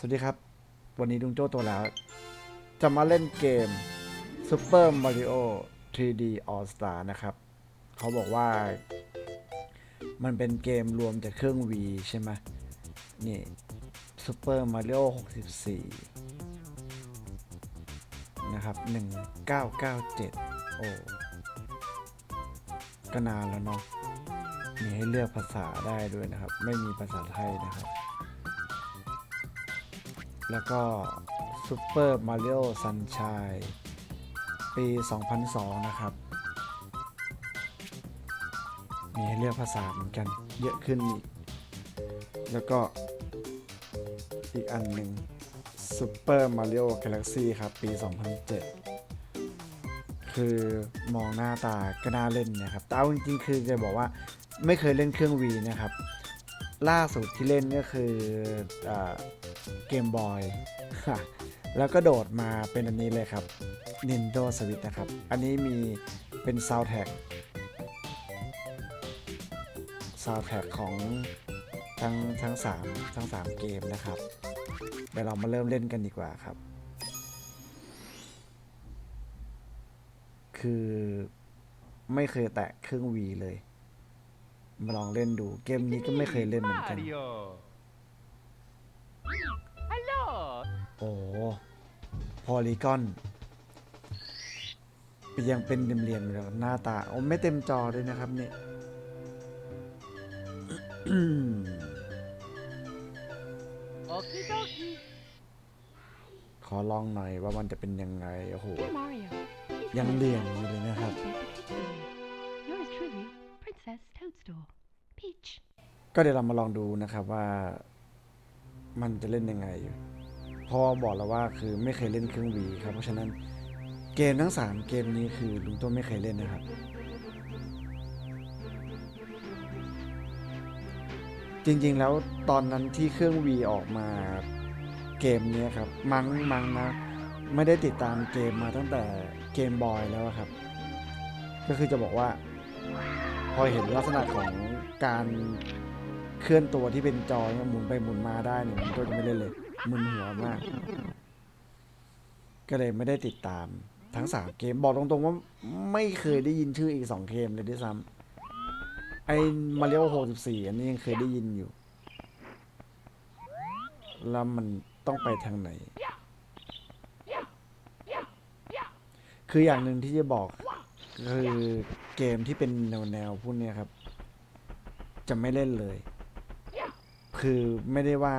สวัสดีครับ วันนี้ลุงโจ้ตัวแล้ว จะมาเล่นเกม Super Mario 3D All Star นะครับ เขาบอกว่า มันเป็นเกมรวมจากเครื่อง V ใช่ไหมนี่ Super Mario 64 นะครับ 1997 โอ้ ก็นานแล้วเนาะ มีให้เลือกภาษาได้ด้วยนะครับ ไม่มีภาษาไทยนะครับ แล้วก็ Super Mario Sunshine ปี 2002 นะครับ มีให้เลือกภาษาเหมือนกันเยอะขึ้นอีก แล้วก็อีกอันหนึ่ง Super Mario Galaxy ครับ ปี 2007 คือมองหน้าตาก็น่าเล่นนะครับ แต่เอาจริงๆ คือจะบอกว่าไม่เคยเล่นเครื่อง V นะครับ ล่าสุดที่เล่นก็คือ เกมบอยแล้วก็โดดมาเป็นอันนี้เลยครับ Nintendo Switch นะครับ อันนี้มีเป็น Soundtrack Soundtrack ของทั้งทั้งสามทั้งสามเกมนะครับเดี๋ยวเรามาเริ่มเล่นกันดีกว่าครับ คือไม่เคยแตะเครื่อง V เลย มาลองเล่นดูเกมนี้ก็ไม่เคยเล่นเหมือนกัน โอ้พอลีกอนยังเป็นเหลี่ยมๆอยู่เลยครับหน้าตาโอ้ไม่เต็มจอด้วยนะครับเนี่ย Okie dokie. ขอลองหน่อยว่ามันจะเป็นยังไง โอ้โห Dear Mario, ยังเหลี่ยมอยู่เลยนะครับ yours truly, Princess Toadstool. Peach. ก็เดี๋ยวเรามาลองดูนะครับว่า มันจะเล่นยังไงอยู่เพ่อบอกแล้วว่าคือไม่เคยเล่นเครื่องวีครับ เพราะฉะนั้นเกมทั้งสามเกมนี้คือลุงต้นไม่เคยเล่นนะครับ จริงๆแล้วตอนนั้นที่เครื่องวีออกมาเกมนี้ครับมังมังนะไม่ได้ติดตามเกมมาตั้งแต่เกมบอยแล้วครับ ก็คือจะบอกว่า พอเห็นลักษณะของการเคลื่อนตัวที่เป็นจอยหมุนไปหมุนมาได้เนี่ยมันก็จะไม่เล่นเลย มึนหัวมาก ก็เลยไม่ได้ติดตาม ทั้งสามเกมบอกตรงๆว่าไม่เคยได้ยินชื่ออีกสองเกมเลยด้วยซ้ำไอ้มาริโอ64อันนี้ยังเคยได้ยินอยู่ แล้วมันต้องไปทางไหน คืออย่างหนึ่งที่จะบอกคือเกมที่เป็นแนวแนวๆพวกนี้ครับ จะไม่เล่นเลย คือไม่ได้ว่า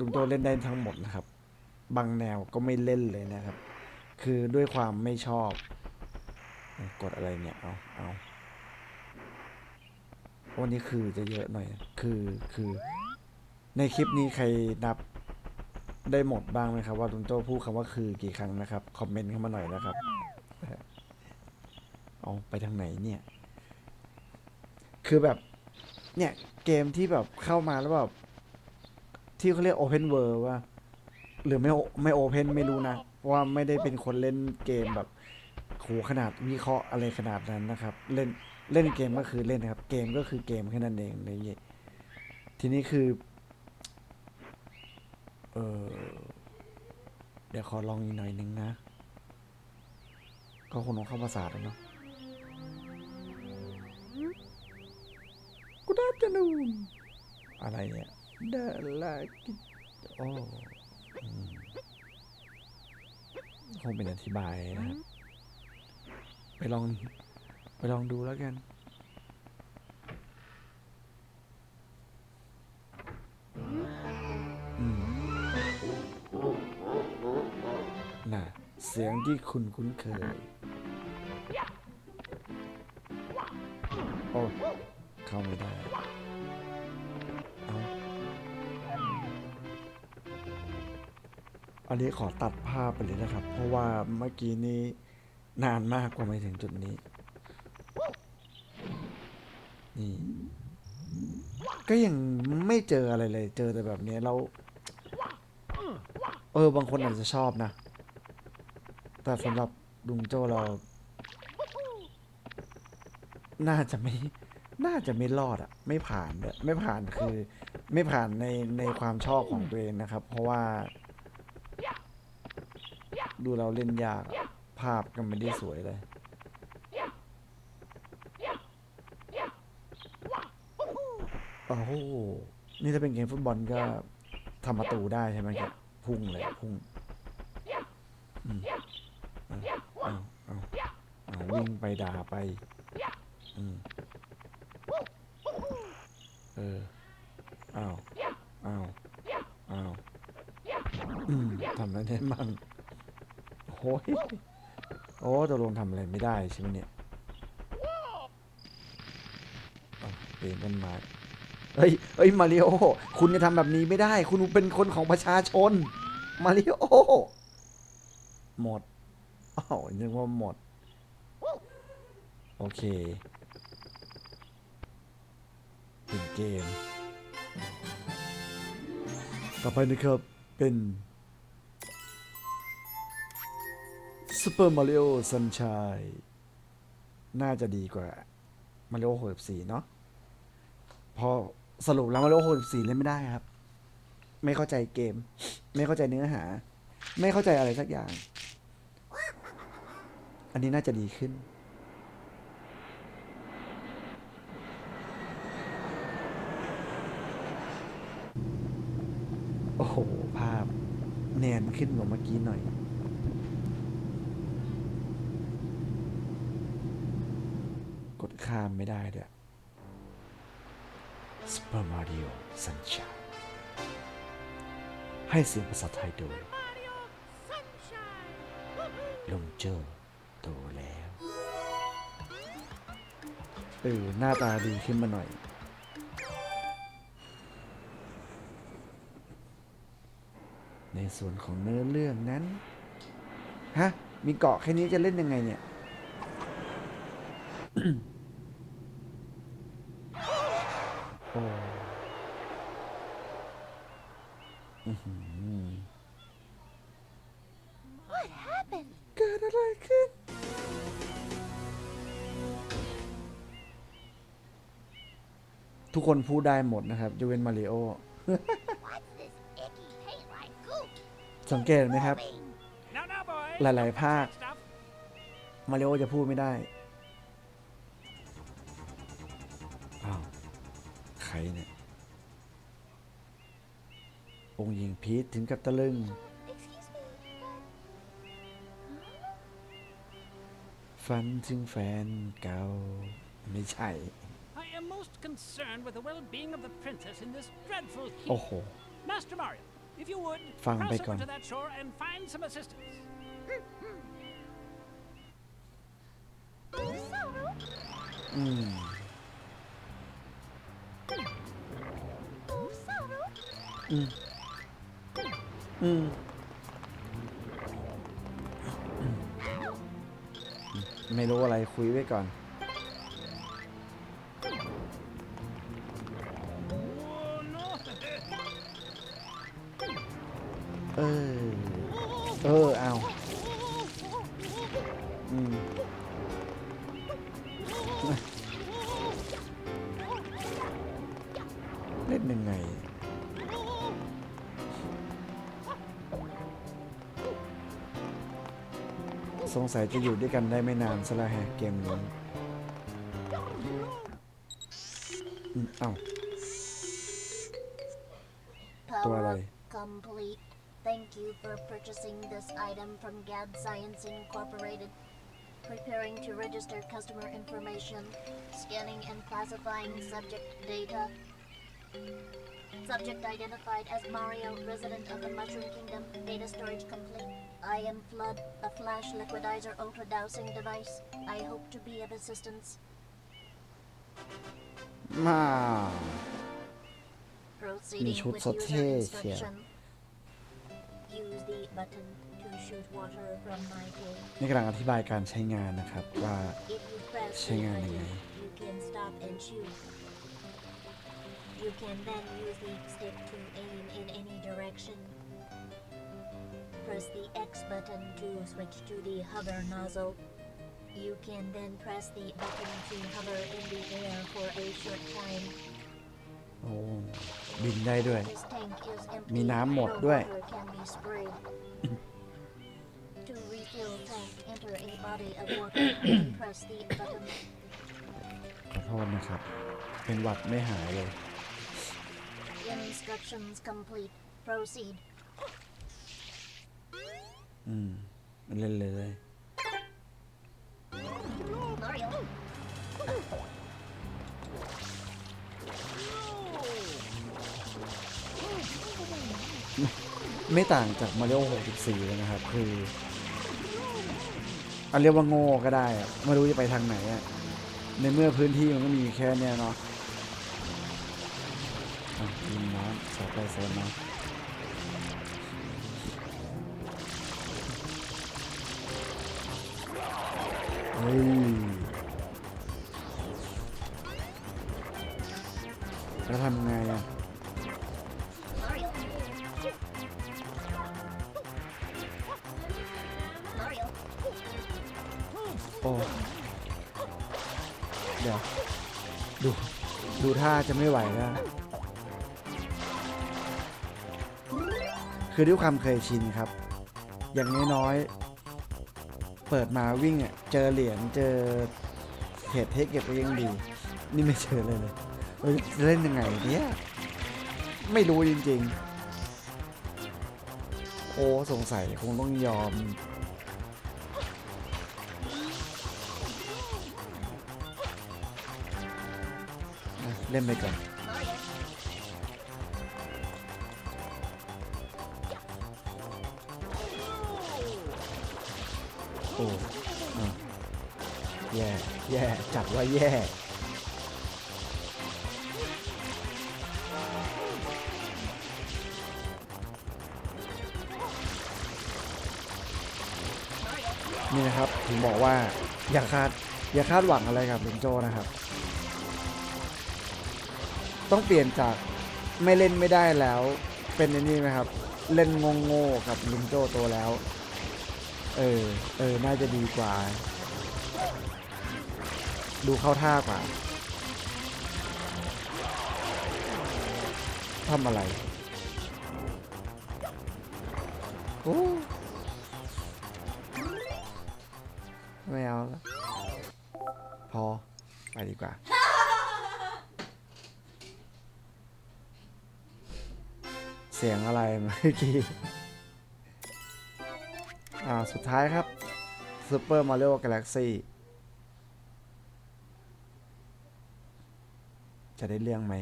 ลุงโตเล่นได้ทั้งหมดนะครับ บางแนวก็ไม่เล่นเลยนะครับ คือด้วยความไม่ชอบ กดอะไรเนี่ย เอาเอาวันนี้คือจะเยอะหน่อย คือคือ ในคลิปนี้ใครนับได้หมดบ้างไหมครับ ว่าลุงโตพูดคำว่าคือกี่ครั้งนะครับ คอมเมนต์เข้ามาหน่อยนะครับเอาไปทางไหนเนี่ย คือแบบ เนี่ย เกมที่แบบเข้ามาแล้วแบบ ที่เขาเรียก Open World ว่า หรือไม่ไม่ Open ไม่รู้นะ ว่าไม่ได้เป็นคนเล่นเกมแบบโหขนาดวิเคราะห์อะไรขนาดนั้นนะครับ เล่นเล่นเกมก็คือเล่นนะครับ เกมก็คือเกมแค่นั้นเองเลยทีนี้คือเออเดี๋ยวขอลองอีกหน่อยนึงนะ ก็คงต้องเข้าภาษาแล้วเนาะ Good afternoon อะไรเนี่ย เดลากิโออืมคงเป็นอธิบายนะครับ ไปลอง ไปลองดูแล้วกัน อืมน่ะ เสียงที่คุณคุ้นเคย โอ้ เข้าไม่ได้ อันนี้ขอตัดภาพไปเลยนะครับ เพราะว่าเมื่อกี้นี้นานมากกว่ามาถึงจุดนี้ นี่ ก็ยังไม่เจออะไรเลย เจอแต่แบบนี้เราเออบางคนอาจจะชอบนะ แต่สำหรับลุงโจเรา น่าจะไม่ น่าจะไม่รอดอะไม่ผ่านเลยไม่ผ่านคือ ไม่ผ่านในในความชอบของตัวเองนะครับ เพราะว่า ดูเราเล่นยากอะภาพก็ไม่ได้สวยเลย โอ้โห นี่ถ้าเป็นเกมฟุตบอลก็ทำประตูได้ใช่ไหมครับ พุ่งเลย พุ่งอืมเอาเอาเอาเอาวิ่งไปด่าไป อืมเอออ้าวอ้าวอ้าวอืมทำอะไรได้มั่ง โอ้ยโอ้ตกลงทำอะไรไม่ได้ใช่ไหมเนี่ยเปลี่ยนต้นไม้เฮ้ยเฮ้ย มาริโอ คุณจะทำแบบนี้ไม่ได้ คุณเป็นคนของประชาชน มาริโอ หมดอ้าวนึกว่าหมด โอเคเป็นเกม ต่อไปนะครับ เป็น Super Mario Sunshine น่าจะดีกว่า Mario 64 เนาะพอสรุปแล้ว Mario 64 เล่นไม่ได้ครับ ไม่เข้าใจเกม ไม่เข้าใจเนื้อหา ไม่เข้าใจอะไรสักอย่าง อันนี้น่าจะดีขึ้นโอ้โห ภาพแนนขึ้นกว่าเมื่อกี้หน่อย กด ข้ามไม่ได้ด้วย Super Mario Sunshine ให้เสียงภาษาไทยโดยลงเจอโตแล้วเออหน้าตาดีขึ้นมาหน่อยในส่วนของเนื้อเรื่องนั้น ฮะ มีเกาะแค่นี้จะเล่นยังไงเนี่ย โอ้อื้อหือ What happened? เกิดอะไรขึ้น ทุกคนพูดได้หมดนะครับยกเว้นมาริโอ What's this icky paint like goop? สังเกตไหมครับ Now, now, boys. หลาย ๆ ภาค Stuff. มาริโอจะพูดไม่ได้ พีทถึงกับตะลึง ฝันถึงแฟนเก่า ไม่ใช่ I am most concerned with the well-being of the princess in this dreadful heat. โอ้โห Master Mario, if you would, Fang cross bacon. over to that shore and find some assistance. Sorrow? อืม อืม อืมไม่รู้อะไรคุยไว้ก่อน งสัยจะอยู่ด้วยกันได้ไม่นานซะและแฮะเกมนี้อืมเอ้า Power Tualay. up complete. Thank you for purchasing this item from GAD Science Incorporated. Preparing to register customer information, scanning and classifying subject data. Subject identified as Mario, resident of the Mushroom Kingdom. Data storage complete. I am Flood, a flash liquidizer ultra dowsing device. I hope to be of assistance. มา Proceeding shoot with sauté user here. instruction. Use the button to shoot water from my tank. นี่กำลังอธิบายการใช้งานนะครับ ว่า If you press the Hang on a button, minute. you can stop and shoot. You can then use the stick to aim in any direction. Press the X button to switch to the hover nozzle. You can then press the button to hover in the air for a short time. โอ้บินได้ด้วย This tank is empty. มีน้ำหมด No ด้วย water can be sprayed. to refill tank, enter a body of water and press the button. ขอโทษนะครับ เป็นหวัดไม่หายเลย Instructions complete. Proceed. อืมเล่นเลยไม่ต่างจากมาริโอ64เลยนะครับ คือเอาเรียกว่าโง่ก็ได้อะไม่รู้จะไปทางไหนอะในเมื่อพื้นที่มันก็มีแค่เนี้ยเนาะอะยิงน้ำสอดไปโซนน้ แล้วทำไงอะโอ้เดี๋ยว ดู ดูท่าจะไม่ไหวแล้ว คือด้วยความเคยชินครับ อย่างน้อยๆ เปิดมาวิ่งอะเจอเหรียญเจอเหตุเทคเก็บก็ยังดี นี่ไม่เจอเลยเลยเอ้ยจะเล่นยังไงเนี่ยไม่รู้จริงๆ โอ้สงสัยคงต้องยอม เล่นไปก่อน โอ้แย่ แย่ จัดว่าแย่นี่นะครับถึงบอกว่าอย่าคาดอย่าคาดหวังอะไรกับลุงโจนะครับ ต้องเปลี่ยนจากไม่เล่นไม่ได้แล้วเป็นอ้นี่ไหมครับ เล่นงงๆกับลุงโจโตแล้ว เออ เออ น่าจะดีกว่า ดูเข้าท่ากว่าทำอะไร โอ้ไม่เอาแล้วพอ ไปดีกว่าเสียงอะไรเมื่อกี้ อ่า สุดท้ายครับ Super Mario Galaxy จะได้เรื่องไหม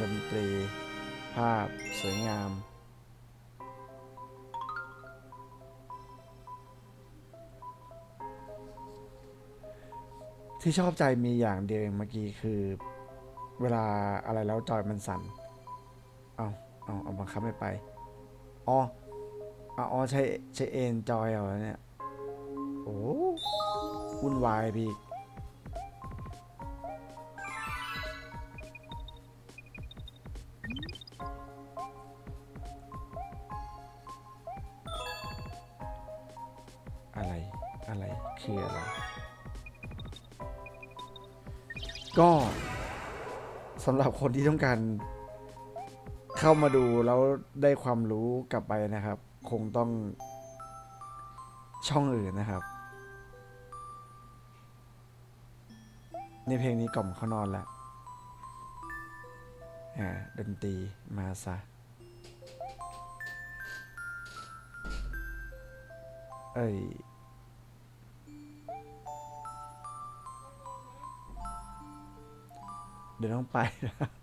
ดนตรี ภาพ สวยงาม ที่ชอบใจมีอย่างเดียวเองเมื่อกี้คือ เวลาอะไรแล้วจอยมันสั่น เอา เอาเอาบังคับไม่ไป อ๋ออ๋อใช้ใช้เอ็นจอยเอาแล้วเนี่ย โอ้วุ่นวายพี่อะไรอะไรคืออะไร ก็สำหรับคนที่ต้องการ เข้ามาดูแล้วได้ความรู้กลับไปนะครับ คงต้องช่องอื่นนะครับในเพลงนี้กล่อมเขานอนแล้วอ่าดนตรีมาซะเอ้ยเดี๋ยวต้องไปนะ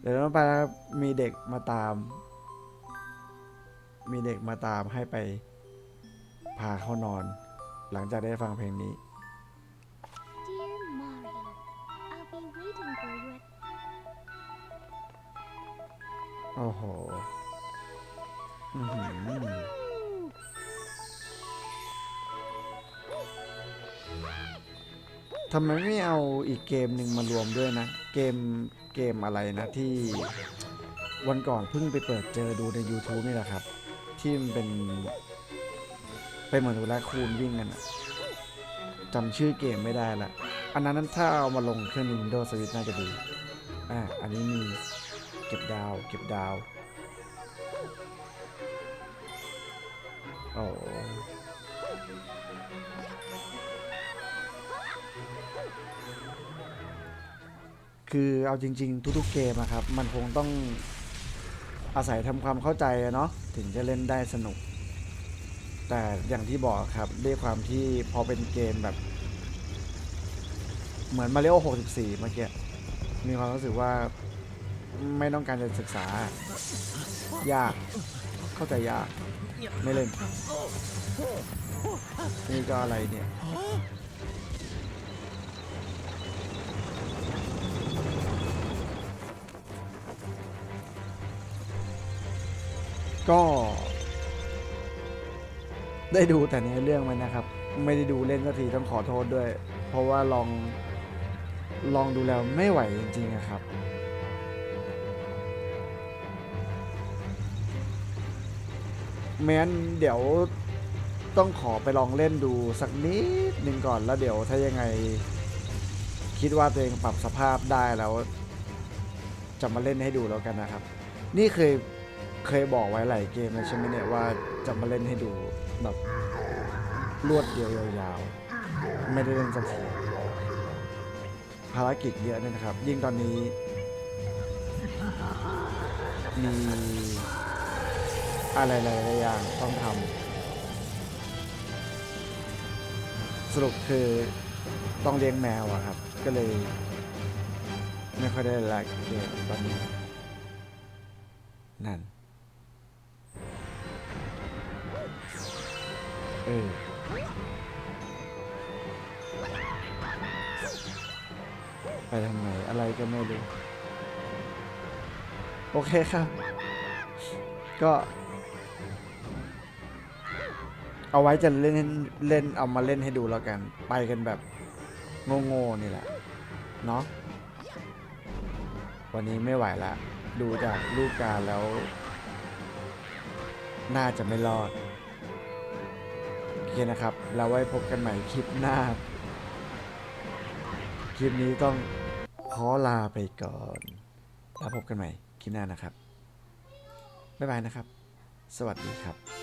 เดี๋ยวต้องไปนะครับมีเด็กมาตาม มีเด็กมาตามให้ไปพาเขานอน หลังจากได้ฟังเพลงนี้ Dear Mario, I'll be waiting for you at โอ้โห อื้อหือ ทำไมไม่เอาอีกเกมหนึ่งมารวมด้วยนะ เกมเกมอะไรนะที่วันก่อนเพิ่งไปเปิดเจอดูใน YouTube นี่แหละครับ ที่มันเป็นเป็นเหมือนแรคคูนวิ่งกันอะจำชื่อเกมไม่ได้ละ อันนั้นถ้าเอามาลงเครื่อง Nintendo Switch น่าจะดี อ่า อันนี้มีเก็บดาว เก็บดาว โอ้ คือเอาจริง ๆ ทุกๆเกมอะครับ มันคงต้องอาศัยทำความเข้าใจเนาะถึงจะเล่นได้สนุก แต่อย่างที่บอกครับด้วยความที่พอเป็นเกมแบบ เหมือนมาริโอ64 เมื่อกี้มีความรู้สึกว่าไม่ต้องการจะศึกษา ยากเข้าใจยาก ไม่เล่น นี่ก็อะไรเนี่ย ก็ ได้ดูแต่ในเรื่องมันนะครับ ไม่ได้ดูเล่นสักทีต้องขอโทษด้วย เพราะว่าลองลองดูแล้วไม่ไหวจริงๆอะครับแม้นเดี๋ยวต้องขอไปลองเล่นดูสักนิดหนึ่งก่อนแล้วเดี๋ยวถ้ายังไง คิดว่าตัวเองปรับสภาพได้แล้ว จะมาเล่นให้ดูแล้วกันนะครับ นี่เคย เคยบอกไว้หลายเกมแล้วใช่ไหมเนี่ยว่าจะมาเล่นให้ดูแบบรวดเดียวยาวๆ ไม่ได้เล่นสักทีภารกิจเยอะเนี่ยนะครับ ยิ่งตอนนี้ มีอะไรหลายๆอย่างต้องทำสรุปคือต้องเลี้ยงแมวอะครับ ก็เลย ไม่ค่อยได้ไลค์เกมตอนนี้ นั่น เออไปทางไหนอะไรก็ไม่รู้ โอเคครับ ก็ เอาไว้จะเล่นเล่นเอามาเล่นให้ดูแล้วกัน ไปกันแบบ โง่ๆนี่แหละ เนาะวันนี้ไม่ไหวละ ดูจากรูปการแล้ว น่าจะไม่รอด เคนะครับ แล้วไว้พบกันใหม่คลิปหน้า คลิปนี้ต้องขอลาไปก่อน แล้วพบกันใหม่คลิปหน้านะครับ บ๊ายบายนะครับ สวัสดีครับ